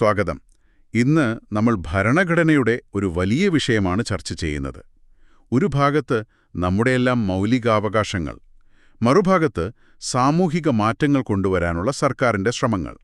സ്വാഗതം. ഇന്ന് നമ്മൾ ഭരണഘടനയുടെ ഒരു വലിയ വിഷയമാണ് ചർച്ച ചെയ്യുന്നത്. ഒരു ഭാഗത്ത് നമ്മുടെയെല്ലാം മൗലികാവകാശങ്ങൾ മറുഭാഗത്ത് സാമൂഹിക മാറ്റങ്ങൾ കൊണ്ടുവരാനുള്ള സർക്കാരിന്റെ ശ്രമങ്ങൾ.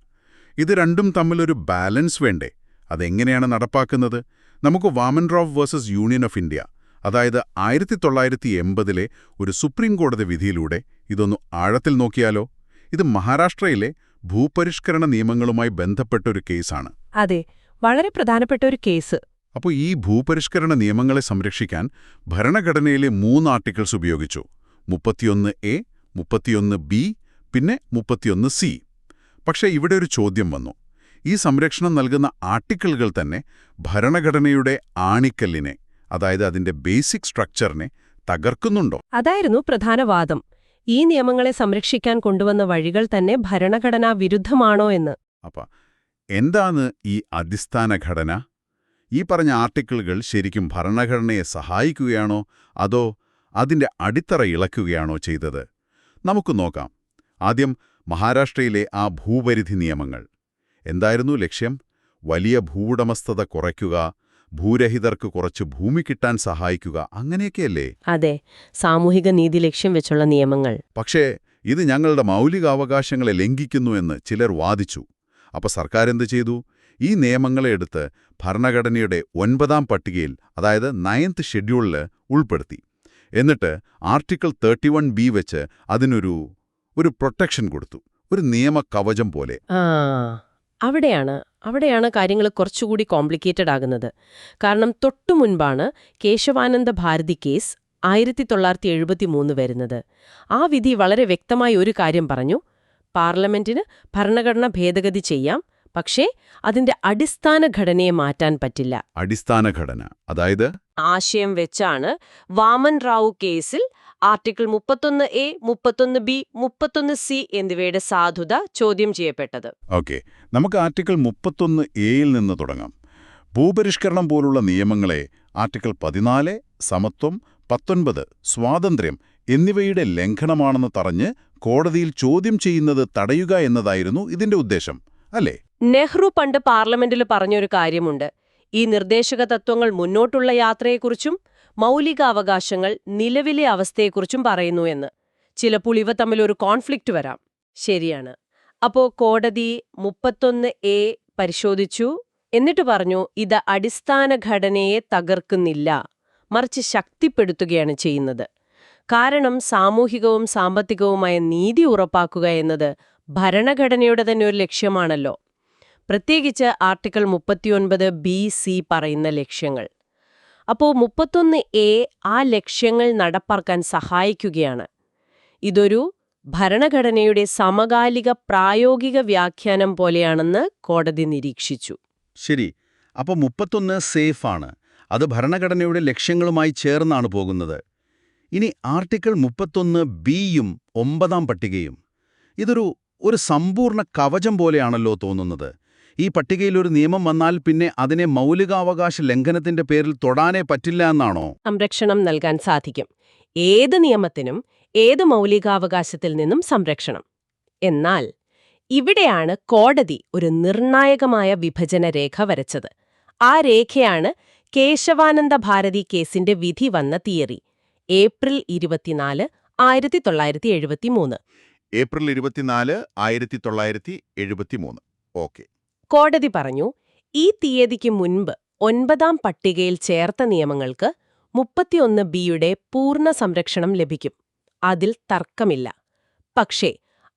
ഇത് രണ്ടും തമ്മിലൊരു ബാലൻസ് വേണ്ടേ? അതെങ്ങനെയാണ് നടപ്പാക്കുന്നത്? നമുക്ക് Vaman Rao versus union of India അതായത് ആയിരത്തി തൊള്ളായിരത്തി എൺപതിലെ ഒരു സുപ്രീം കോടതി വിധിയിലൂടെ ഇതൊന്ന് ആഴത്തിൽ നോക്കിയാലോ? ഇത് മഹാരാഷ്ട്രയിലെ ഭൂപരിഷ്കരണ നിയമങ്ങളുമായി ബന്ധപ്പെട്ട ഒരു കേസാണ്. അതെ വളരെ പ്രധാനപ്പെട്ട ഒരു കേസ്. അപ്പോൾ ഈ ഭൂപരിഷ്കരണ നിയമങ്ങളെ സംരക്ഷിക്കാൻ ഭരണഘടനയിലെ മൂന്ന് ആർട്ടിക്കിൾസ് ഉപയോഗിച്ചു. മുപ്പത്തിയൊന്ന് എ മുപ്പത്തിയൊന്ന് ബി പിന്നെ മുപ്പത്തിയൊന്ന് സി. പക്ഷേ ഇവിടെ ഒരു ചോദ്യം വന്നു. ഈ സംരക്ഷണം നൽകുന്ന ആർട്ടിക്കിളുകൾ തന്നെ ഭരണഘടനയുടെ ആണിക്കല്ലിനെ അതായത് അതിന്റെ ബേസിക് സ്ട്രക്ചറിനെ തകർക്കുന്നുണ്ടോ? അതായിരുന്നു പ്രധാന വാദം. ഈ നിയമങ്ങളെ സംരക്ഷിക്കാൻ കൊണ്ടുവന്ന വഴികൾ തന്നെ ഭരണഘടനാ വിരുദ്ധമാണോ എന്ന്. അപ്പ എന്താണ് ഈ അടിസ്ഥാന ഘടന? ഈ പറഞ്ഞ ആർട്ടിക്കിളുകൾ ശരിക്കും ഭരണഘടനയെ സഹായിക്കുകയാണോ? അതോ അതിന്റെ അടിത്തറ ഇളക്കുകയാണോ ചെയ്തത്? നമുക്ക് നോക്കാം. ആദ്യം മഹാരാഷ്ട്രയിലെ ആ ഭൂപരിധി നിയമങ്ങൾ. എന്തായിരുന്നു ലക്ഷ്യം? വലിയ ഭൂവുടമസ്ഥത കുറയ്ക്കുക ഭൂരഹിതർക്ക് കുറച്ച് ഭൂമി കിട്ടാൻ സഹായിക്കുക അങ്ങനെയൊക്കെയല്ലേ? അതെ സാമൂഹിക നീതി ലക്ഷ്യം വെച്ചുള്ള നിയമങ്ങൾ. പക്ഷേ ഇത് ഞങ്ങളുടെ മൗലികാവകാശങ്ങളെ ലംഘിക്കുന്നുവെന്ന് ചിലർ വാദിച്ചു. അപ്പൊ സർക്കാർ എന്ത് ചെയ്തു? ഈ നിയമങ്ങളെ എടുത്ത് ഭരണഘടനയുടെ ഒൻപതാം പട്ടികയിൽ അതായത് നയൻത്ത് ഷെഡ്യൂളിൽ ഉൾപ്പെടുത്തി. എന്നിട്ട് ആർട്ടിക്കിൾ തേർട്ടി വൺ ബി വെച്ച് അതിനൊരു ഒരു പ്രൊട്ടക്ഷൻ കൊടുത്തു. ഒരു നിയമ കവചം പോലെ. ആ. അവിടെയാണ് അവിടെയാണ് കാര്യങ്ങൾ കുറച്ചുകൂടി കോംപ്ലിക്കേറ്റഡ് ആകുന്നത്. കാരണം തൊട്ടു മുൻപാണ് കേശവാനന്ദ ഭാരതി കേസ് ആയിരത്തി തൊള്ളായിരത്തി എഴുപത്തി മൂന്ന് വരുന്നത്. ആ വിധി വളരെ വ്യക്തമായി ഒരു കാര്യം പറഞ്ഞു. പാർലമെന്റിന് ഭരണഘടന ഭേദഗതി ചെയ്യാം പക്ഷേ അതിന്റെ അടിസ്ഥാന ഘടനയെ മാറ്റാൻ പറ്റില്ല. അടിസ്ഥാന ഘടന അതായത്? ആശയം വെച്ചാണ് വാമൻ റാവു കേസിൽ ആർട്ടിക്കിൾ മുപ്പത്തൊന്ന് എ മുപ്പത്തൊന്ന് ബി മുപ്പത്തൊന്ന് സി എന്നിവയുടെ സാധുത ചോദ്യം ചെയ്യപ്പെട്ടത്. ഓക്കെ. നമുക്ക് ആർട്ടിക്കിൾ മുപ്പത്തൊന്ന് എയിൽ നിന്ന് തുടങ്ങാം. ഭൂപരിഷ്കരണം പോലുള്ള നിയമങ്ങളെ ആർട്ടിക്കിൾ പതിനാല് സമത്വം പത്തൊൻപത് സ്വാതന്ത്ര്യം എന്നിവയുടെ ലംഘനമാണെന്ന് തറഞ്ഞ് കോടതിയിൽ ചോദ്യം ചെയ്യുന്നത് തടയുക എന്നതായിരുന്നു ഇതിന്റെ ഉദ്ദേശം അല്ലേ? നെഹ്റു പണ്ട് പാർലമെന്റിൽ പറഞ്ഞൊരു കാര്യമുണ്ട്. ഈ നിർദ്ദേശക തത്വങ്ങൾ മുന്നോട്ടുള്ള യാത്രയെക്കുറിച്ചും മൗലികാവകാശങ്ങൾ നിലവിലെ അവസ്ഥയെക്കുറിച്ചും പറയുന്നു എന്ന്. ചിലപ്പോൾ ഇവ തമ്മിലൊരു കോൺഫ്ലിക്റ്റ് വരാം. ശരിയാണ്. അപ്പോ കോടതി മുപ്പത്തൊന്ന് എ പരിശോധിച്ചു. എന്നിട്ട് പറഞ്ഞു ഇത് അടിസ്ഥാന ഘടനയെ തകർക്കുന്നില്ല. മറിച്ച് ശക്തിപ്പെടുത്തുകയാണ് ചെയ്യുന്നത്. കാരണം സാമൂഹികവും സാമ്പത്തികവുമായ നീതി ഉറപ്പാക്കുക എന്നത് ഭരണഘടനയുടെ തന്നെ ഒരു ലക്ഷ്യമാണല്ലോ. പ്രത്യേകിച്ച് ആർട്ടിക്കിൾ മുപ്പത്തിയൊൻപത് ബി സി പറയുന്ന ലക്ഷ്യങ്ങൾ. അപ്പോൾ മുപ്പത്തൊന്ന് എ ആ ലക്ഷ്യങ്ങൾ നടപ്പാക്കാൻ സഹായിക്കുകയാണ്. ഇതൊരു ഭരണഘടനയുടെ സമകാലിക പ്രായോഗിക വ്യാഖ്യാനം പോലെയാണെന്ന് കോടതി നിരീക്ഷിച്ചു. ശരി. അപ്പോൾ മുപ്പത്തൊന്ന് ആണ്. അത് ഭരണഘടനയുടെ ലക്ഷ്യങ്ങളുമായി ചേർന്നാണ് പോകുന്നത്. ഇനി ആർട്ടിക്കിൾ മുപ്പത്തൊന്ന് ബിയും ഒമ്പതാം പട്ടികയും. ഇതൊരു ഒരു സമ്പൂർണ കവചം പോലെയാണല്ലോ തോന്നുന്നത്. ഈ പട്ടികയിൽ ഒരു നിയമം വന്നാൽ പിന്നെ അതിനെ മൗലികാവകാശ ലംഘനത്തിന്റെ പേരിൽ തൊടാനേ പറ്റില്ല എന്നാണോ? സംരക്ഷണം നൽകാൻ സാധിക്കും. ഏത് നിയമത്തിനും ഏത് മൗലികാവകാശത്തിൽ നിന്നും സംരക്ഷണം? എന്നാൽ ഇവിടെയാണ് കോടതി ഒരു നിർണായകമായ വിഭജന രേഖ വരച്ചത്. ആ രേഖയാണ് കേശവാനന്ദ ഭാരതി കേസിന്റെ വിധി വന്ന തിയറി. ഏപ്രിൽ ഇരുപത്തിനാല് ആയിരത്തി തൊള്ളായിരത്തി എഴുപത്തിമൂന്ന്. ഏപ്രിൽ ഇരുപത്തിനാല് ആയിരത്തി തൊള്ളായിരത്തി എഴുപത്തിമൂന്ന്. ഓക്കെ. കോടതി പറഞ്ഞു ഈ തീയതിക്ക് മുൻപ് ഒൻപതാം പട്ടികയിൽ ചേർത്ത നിയമങ്ങൾക്ക് മുപ്പത്തിയൊന്ന് ബിയുടെ പൂർണ സംരക്ഷണം ലഭിക്കും. അതിൽ തർക്കമില്ല. പക്ഷേ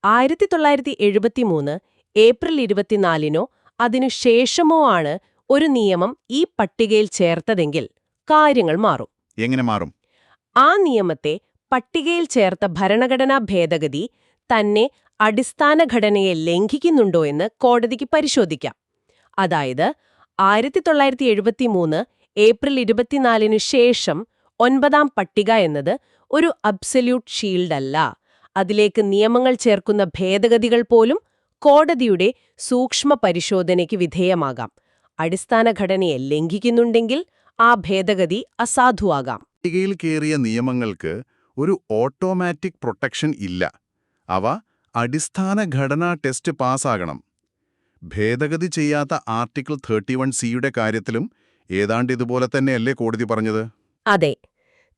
ആയിരത്തി തൊള്ളായിരത്തി എഴുപത്തിമൂന്ന് ഏപ്രിൽ ഇരുപത്തിനാലിനോ അതിനു ശേഷമോ ആണ് ഒരു നിയമം ഈ പട്ടികയിൽ ചേർത്തതെങ്കിൽ കാര്യങ്ങൾ മാറും. എങ്ങനെ മാറും? ആ നിയമത്തെ പട്ടികയിൽ ചേർത്ത ഭരണഘടനാ ഭേദഗതി തന്നെ അടിസ്ഥാന ഘടനയെ ലംഘിക്കുന്നുണ്ടോ എന്ന് കോടതിക്ക് പരിശോധിക്കാം. അതായത് ആയിരത്തി തൊള്ളായിരത്തി എഴുപത്തിമൂന്ന് ഏപ്രിൽ ഇരുപത്തിനാലിനു ശേഷം ഒൻപതാം പട്ടിക എന്നത് ഒരു അബ്സല്യൂട്ട് ഷീൽഡല്ല അതിലേക്ക് നിയമങ്ങൾ ചേർക്കുന്ന ഭേദഗതികൾ പോലും കോടതിയുടെ സൂക്ഷ്മ പരിശോധനയ്ക്ക് വിധേയമാകാം. അടിസ്ഥാന ഘടനയെ ലംഘിക്കുന്നുണ്ടെങ്കിൽ ആ ഭേദഗതി അസാധുവാകാം. പട്ടികയിൽ കയറിയ നിയമങ്ങൾക്ക് ഒരു ഓട്ടോമാറ്റിക് പ്രൊട്ടക്ഷൻ ഇല്ല. അവ അടിസ്ഥാന ഘടനാ ടെസ്റ്റ് പാസ്സാകണം. ഭേദഗതി ചെയ്യാത്ത ആർട്ടിക്കിൾ തേർട്ടി വൺ സിയുടെ കാര്യത്തിലും ഏതാണ്ട് ഇതുപോലെ തന്നെയല്ലേ കോടതി പറഞ്ഞത്? അതെ.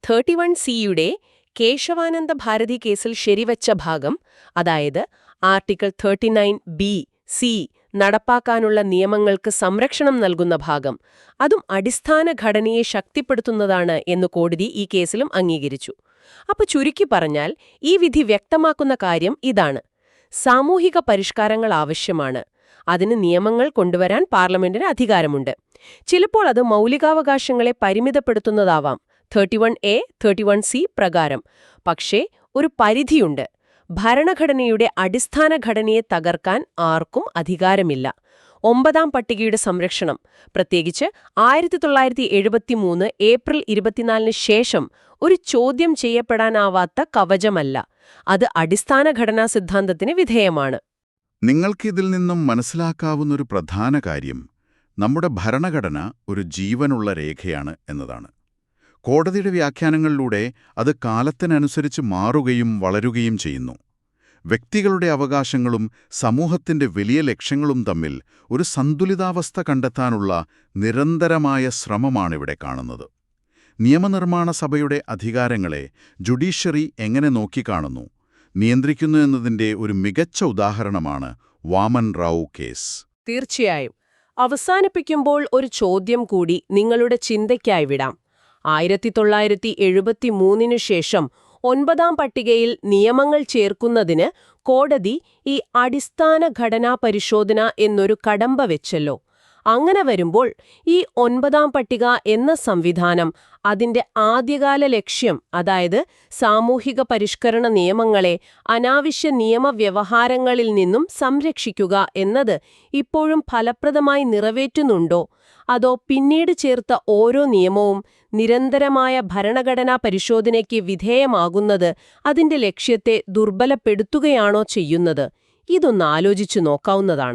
തേർട്ടി വൺ സിയുടെ കേശവാനന്ദ ഭാരതി കേസിൽ ശരിവച്ച ഭാഗം അതായത് article thirty nine B C നടപ്പാക്കാനുള്ള നിയമങ്ങൾക്ക് സംരക്ഷണം നൽകുന്ന ഭാഗം അതും അടിസ്ഥാന ഘടനയെ ശക്തിപ്പെടുത്തുന്നതാണ് എന്ന് കോടതി ഈ കേസിലും അംഗീകരിച്ചു. അപ്പൊ ചുരുക്കി പറഞ്ഞാൽ ഈ വിധി വ്യക്തമാക്കുന്ന കാര്യം ഇതാണ്. സാമൂഹിക പരിഷ്കാരങ്ങൾ ആവശ്യമാണ്. അതിന് നിയമങ്ങൾ കൊണ്ടുവരാൻ പാർലമെന്റിന് അധികാരമുണ്ട്. ചിലപ്പോൾ അത് മൗലികാവകാശങ്ങളെ പരിമിതപ്പെടുത്തുന്നതാവാം. Thirty one A thirty one C പ്രകാരം. പക്ഷേ ഒരു പരിധിയുണ്ട്. ഭരണഘടനയുടെ അടിസ്ഥാന ഘടനയെ തകർക്കാൻ ആർക്കും അധികാരമില്ല. ഒമ്പതാം പട്ടികയുടെ സംരക്ഷണം. പ്രത്യേകിച്ച് ആയിരത്തി തൊള്ളായിരത്തി എഴുപത്തിമൂന്ന് ഏപ്രിൽ ഇരുപത്തിനാലിന് ശേഷം ഒരു ചോദ്യം ചെയ്യപ്പെടാനാവാത്ത കവചമല്ല. അത് അടിസ്ഥാന ഘടനാ സിദ്ധാന്തത്തിന് വിധേയമാണ്. നിങ്ങൾക്കിതിൽ നിന്നും മനസ്സിലാക്കാവുന്നൊരു പ്രധാന കാര്യം നമ്മുടെ ഭരണഘടന ഒരു ജീവനുള്ള രേഖയാണ് എന്നതാണ്. കോടതിയുടെ വ്യാഖ്യാനങ്ങളിലൂടെ അത് കാലത്തിനനുസരിച്ച് മാറുകയും വളരുകയും ചെയ്യുന്നു. വ്യക്തികളുടെ അവകാശങ്ങളും സമൂഹത്തിന്റെ വലിയ ലക്ഷ്യങ്ങളും തമ്മിൽ ഒരു സന്തുലിതാവസ്ഥ കണ്ടെത്താനുള്ള നിരന്തരമായ ശ്രമമാണിവിടെ കാണുന്നത്. നിയമനിർമ്മാണ സഭയുടെ അധികാരങ്ങളെ ജുഡീഷ്യറി എങ്ങനെ നോക്കിക്കാണുന്നു നിയന്ത്രിക്കുന്നു എന്നതിന്റെ ഒരു മികച്ച ഉദാഹരണമാണ് വാമൻ റാവു കേസ്. തീർച്ചയായും. അവസാനിപ്പിക്കുമ്പോൾ ഒരു ചോദ്യം കൂടി നിങ്ങളുടെ ചിന്തയ്ക്കായി വിടാം. ആയിരത്തി തൊള്ളായിരത്തി എഴുപത്തി മൂന്നിനു ശേഷം ഒൻപതാം പട്ടികയിൽ നിയമങ്ങൾ ചേർക്കുന്നതിന് കോടതി ഈ അടിസ്ഥാന ഘടനാ പരിശോധന എന്നൊരു കടമ്പ വെച്ചല്ലോ അങ്ങനെ വരുമ്പോൾ ഈ ഒൻപതാം പട്ടിക എന്ന സംവിധാനം അതിന്റെ ആദ്യകാല ലക്ഷ്യം അതായത് സാമൂഹിക പരിഷ്കരണ നിയമങ്ങളെ അനാവശ്യ നിയമവ്യവഹാരങ്ങളിൽ നിന്നും സംരക്ഷിക്കുക എന്നത് ഇപ്പോഴും ഫലപ്രദമായി നിറവേറ്റുന്നുണ്ടോ? അതോ പിന്നീട് ചേർത്ത ഓരോ നിയമവും നിരന്തരമായ ഭരണഘടനാ പരിശോധനയ്ക്ക് വിധേയമാകുന്നത് അതിന്റെ ലക്ഷ്യത്തെ ദുർബലപ്പെടുത്തുകയാണോ ചെയ്യുന്നത്? ഇതൊന്ന് ആലോചിച്ചു നോക്കാവുന്നതാണ്.